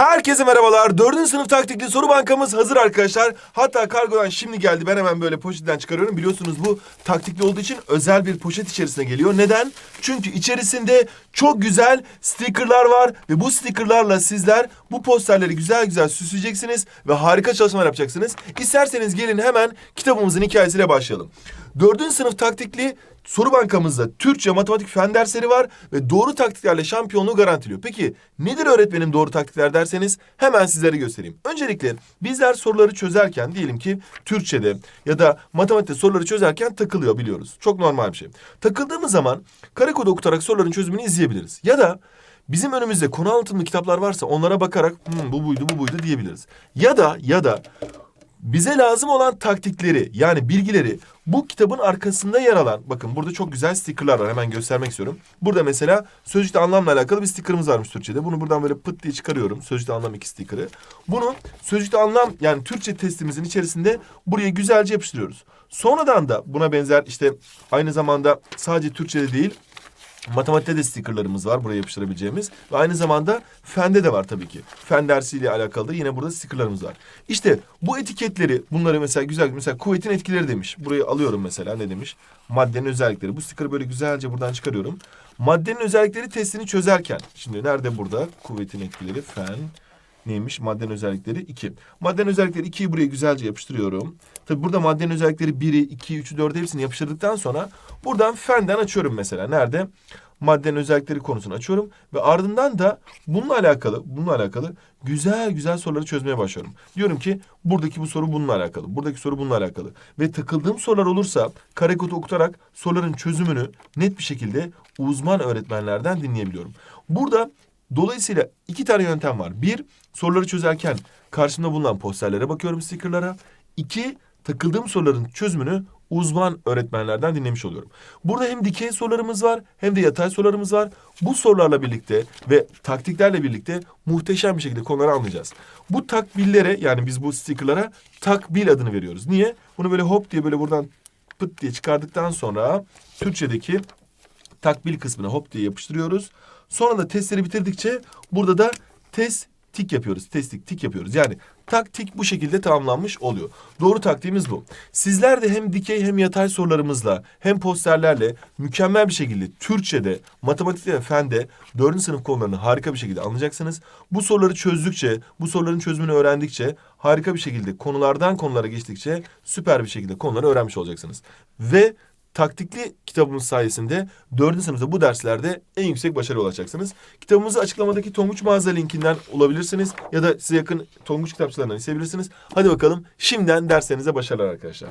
Herkese merhabalar. Dördüncü sınıf taktikli soru bankamız hazır arkadaşlar. Hatta kargodan şimdi geldi. Ben hemen böyle poşetten çıkarıyorum. Biliyorsunuz bu taktikli olduğu için özel bir poşet içerisine geliyor. Neden? Çünkü içerisinde çok güzel stickerlar var. Ve bu stickerlarla sizler bu posterleri güzel güzel süsleyeceksiniz. Ve harika çalışmalar yapacaksınız. İsterseniz gelin hemen kitabımızın hikayesiyle başlayalım. Dördüncü sınıf taktikli soru bankamızda Türkçe, matematik, fen dersleri var ve doğru taktiklerle şampiyonluğu garantiliyor. Peki nedir öğretmenim doğru taktikler derseniz hemen sizlere göstereyim. Öncelikle bizler soruları çözerken diyelim ki Türkçe'de ya da matematikte soruları çözerken takılıyor biliyoruz. Çok normal bir şey. Takıldığımız zaman kare kodu okutarak soruların çözümünü izleyebiliriz. Ya da bizim önümüzde konu anlatımlı kitaplar varsa onlara bakarak "Hmm, bu buydu bu buydu diyebiliriz. Ya da ya da bize lazım olan taktikleri yani bilgileri bu kitabın arkasında yer alan bakın burada çok güzel stickerlar var hemen göstermek istiyorum. Burada mesela sözcükte anlamla alakalı bir stickerımız varmış Türkçe'de. Bunu buradan böyle pıt diye çıkarıyorum sözcükte anlam iki sticker'ı. Bunu sözcükte anlam yani Türkçe testimizin içerisinde buraya güzelce yapıştırıyoruz. Sonradan da buna benzer işte aynı zamanda sadece Türkçe'de değil Matematikte de stickerlarımız var buraya yapıştırabileceğimiz. Ve aynı zamanda fende de var tabii ki. Fen dersiyle alakalı da yine burada stickerlarımız var. İşte bu etiketleri bunları mesela güzel mesela kuvvetin etkileri demiş. Burayı alıyorum mesela ne demiş? Maddenin özellikleri. Bu sticker'ı böyle güzelce buradan çıkarıyorum. Maddenin özellikleri testini çözerken. Şimdi nerede burada? Kuvvetin etkileri fen neymiş? Maddenin özellikleri 2. Maddenin özellikleri 2'yi buraya güzelce yapıştırıyorum. Tabii burada maddenin özellikleri 1'i, 2'yi, 3'ü, 4'ü hepsini yapıştırdıktan sonra buradan fenden açıyorum mesela. Nerede? Maddenin özellikleri konusunu açıyorum ve ardından da bununla alakalı, bununla alakalı güzel güzel soruları çözmeye başlıyorum. Diyorum ki buradaki bu soru bununla alakalı, buradaki soru bununla alakalı ve takıldığım sorular olursa kare kodu okutarak soruların çözümünü net bir şekilde uzman öğretmenlerden dinleyebiliyorum. Burada Dolayısıyla iki tane yöntem var. Bir, soruları çözerken karşımda bulunan posterlere bakıyorum, stickerlara. İki, takıldığım soruların çözümünü uzman öğretmenlerden dinlemiş oluyorum. Burada hem dikey sorularımız var hem de yatay sorularımız var. Bu sorularla birlikte ve taktiklerle birlikte muhteşem bir şekilde konuları anlayacağız. Bu takbillere yani biz bu stickerlara takbil adını veriyoruz. Niye? Bunu böyle hop diye böyle buradan pıt diye çıkardıktan sonra Türkçedeki takbil kısmına hop diye yapıştırıyoruz. Sonra da testleri bitirdikçe burada da test tik yapıyoruz. Testik tik yapıyoruz. Yani taktik bu şekilde tamamlanmış oluyor. Doğru taktiğimiz bu. Sizler de hem dikey hem yatay sorularımızla hem posterlerle mükemmel bir şekilde Türkçe'de, matematikte ve fende dördüncü sınıf konularını harika bir şekilde anlayacaksınız. Bu soruları çözdükçe, bu soruların çözümünü öğrendikçe harika bir şekilde konulardan konulara geçtikçe süper bir şekilde konuları öğrenmiş olacaksınız. Ve taktikli kitabımız sayesinde dördüncü sınıfta bu derslerde en yüksek başarı ulaşacaksınız. Kitabımızı açıklamadaki Tonguç mağaza linkinden olabilirsiniz ya da size yakın Tonguç kitapçılarından isteyebilirsiniz. Hadi bakalım şimdiden derslerinize başarılar arkadaşlar.